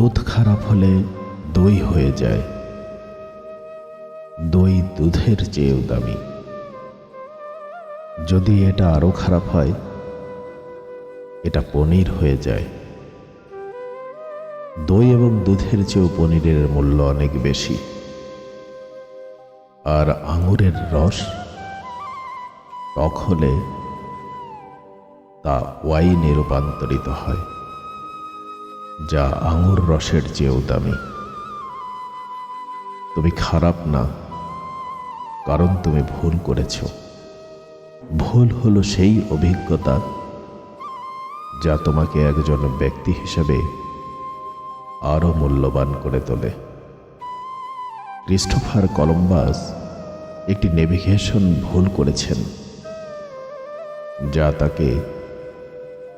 দুধ খারাপ হলে দই হয়ে যায়। দই দুধের চেয়েও দামি। যদি এটা আরও খারাপ হয়, এটা পনির হয়ে যায়। দই এবং দুধের চেয়েও পনিরের মূল্য অনেক বেশি। আর আঙুরের রস টক হলে তা ওয়াইনে রূপান্তরিত হয়। যা আঙুর রসের চেয়েও দামি। তুমি খারাপ না, কারণ তুমি ভুল করেছ। ভুল হলো সেই অভিজ্ঞতা যা তোমাকে একজন ব্যক্তি হিসেবে আরও মূল্যবান করে তোলে। ক্রিস্টোফার কলম্বাস একটি নেভিগেশন ভুল করেছেন, যা তাকে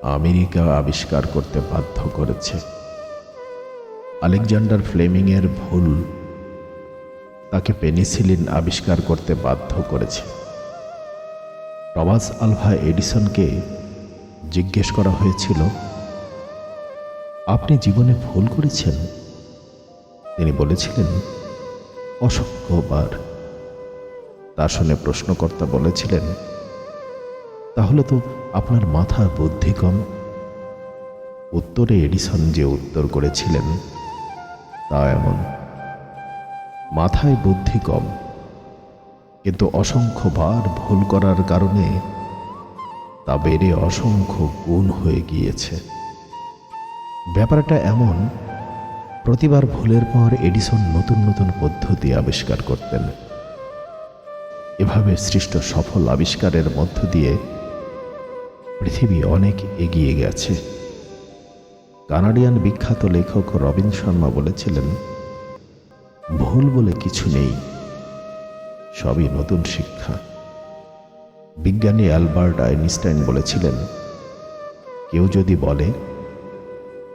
আমেরিকা আবিষ্কার করতে বাধ্য করেছে। আলেকজান্ডার ফ্লেমিংয়ের ভুল তাকে পেনিসিলিন আবিষ্কার করতে বাধ্য করেছে। টমাস আলভা এডিসনকে জিজ্ঞেস করা হয়েছিল, আপনি জীবনে ভুল করেছেন? তিনি বলেছিলেন, অসংখ্যবার। তা শুনে প্রশ্নকর্তা বলেছিলেন, তাহলে তো আপনার মাথার বুদ্ধি কম উত্তরে এডিসন যে উত্তর করেছিলেন, তা এমন। মাথায় বুদ্ধি কম কিন্তু অসংখ্যবার ভুল করার কারণে তা বেড়ে অসংখ্য গুণ হয়ে গিয়েছে। ব্যাপারটা এমন, প্রতিবার ভুলের পর এডিসন নতুন নতুন পদ্ধতি আবিষ্কার করতেন। এভাবে সৃষ্ট সফল আবিষ্কারের মধ্য দিয়ে পৃথিবী অনেক এগিয়ে গেছে। কানাডিয়ান বিখ্যাত লেখক রবিন শর্মা বলেছিলেন, ভুল বলে কিছু নেই, সবই নতুন শিক্ষা। বিজ্ঞানী অ্যালবার্ট আইনস্টাইন বলেছিলেন, কেউ যদি বলে,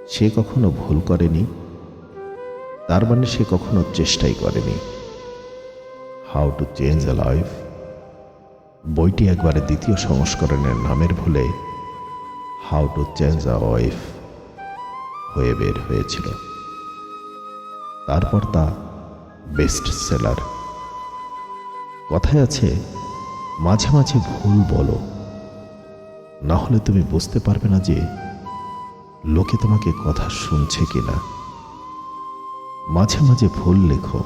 সে কখনো ভুল করেনি, তার মানে সে কখনো চেষ্টাই করেনি। How to change a life? বইটি একবারে দ্বিতীয় সংস্করণের নামের ভুলে how to change a wife হয়ে বের হয়েছিল। তারপর তা বেস্ট সেলার কথায় আছে, মাঝে মাঝে ভুল বলো। না হলে তুমি বুঝতে পারবে না যে লোকে তোমাকে কথা শুনছে কিনা। মাঝে মাঝে ভুল লেখো।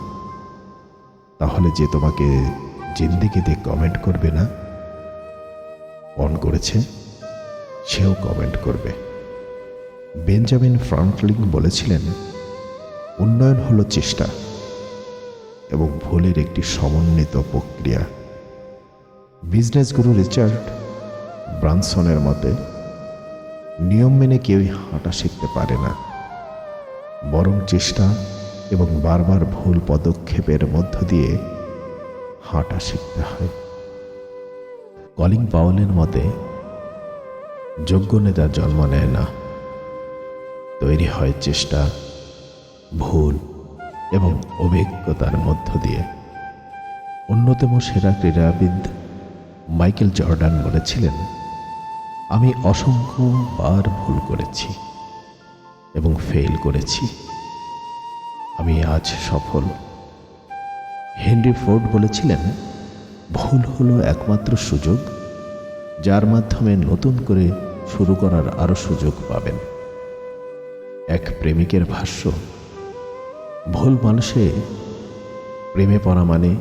তাহলে যে তোমাকে জিন্দিগিতে কমেন্ট করবে না? অন করেছে? সেও কমেন্ট করবে। বেঞ্জামিন ফ্রাঙ্কলিন বলেছিলেন, উন্নয়ন হলো চেষ্টা এবং ভুলের একটি সমন্বিত প্রক্রিয়া। বিজনেস গুরু রিচার্ড ব্রানসনের মতে, নিয়ম মেনে কেউই হাঁটা শিখতে পারে না। বরং চেষ্টা এবং বারবার ভুল পদক্ষেপের মধ্য দিয়ে হাঁটা শিখতে হয়। কলিং পাওয়ালের মতে যোগ্য নেতা জন্ম নেয় না। তৈরি হয় চেষ্টা, ভুল এবং অভিজ্ঞতার মধ্য দিয়ে। অন্যতম সেরা ক্রীড়াবিদ মাইকেল জর্ডান বলেছিলেন, আমি অসংখ্যবার ভুল করেছি এবং ফেল করেছি। আমি আজ সফল। হেনরি ফোর্ড বলেছিলেন, ভুল হলো একমাত্র সুযোগ যার মাধ্যমে নতুন করে শুরু করার আরও সুযোগ পাবেন। এক প্রেমিকের ভাষ্য, ভুল মানুষে প্রেমে পড়া মানে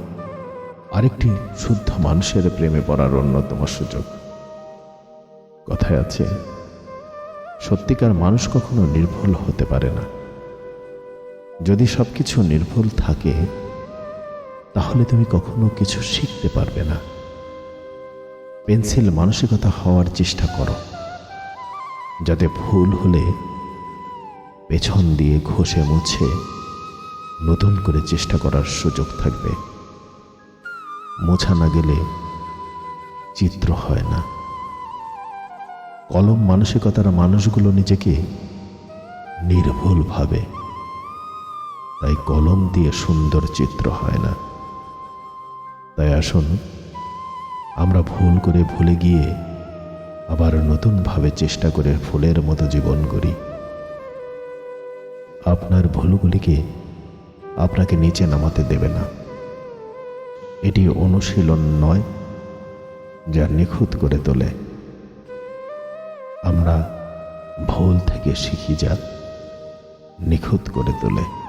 আরেকটি শুদ্ধ মানুষের প্রেমে পড়ার অন্যতম সুযোগ। কথায় আছে, সত্যিকার মানুষ কখনো নির্ভুল হতে পারে না। যদি সব কিছু নির্ভুল থাকে, তাহলে তুমি কখনো কিছু শিখতে পারবে না। পেন্সিল মানসিকতা হওয়ার চেষ্টা করো, যাতে ভুল হলে পেছন দিয়ে ঘষে মুছে নতুন করে চেষ্টা করার সুযোগ থাকবে। মোছা না গেলে চিত্র হয় না। কলম মানসিকতার মানুষগুলো নিজেকে নির্ভুল ভাবে। তাই কলম দিয়ে সুন্দর চিত্র হয় না। তাই আসুন আমরা ভুল করে ভুলে গিয়ে আবার নতুনভাবে চেষ্টা করে ফুলের মতো জীবন করি। আপনার ভুলগুলিকে আপনাকে নিচে নামাতে দেবে না। এটি অনুশীলন নয়, যা নিখুঁত করে তোলে। আমরা ভুল থেকে শিখি যা নিখুঁত করে তোলে।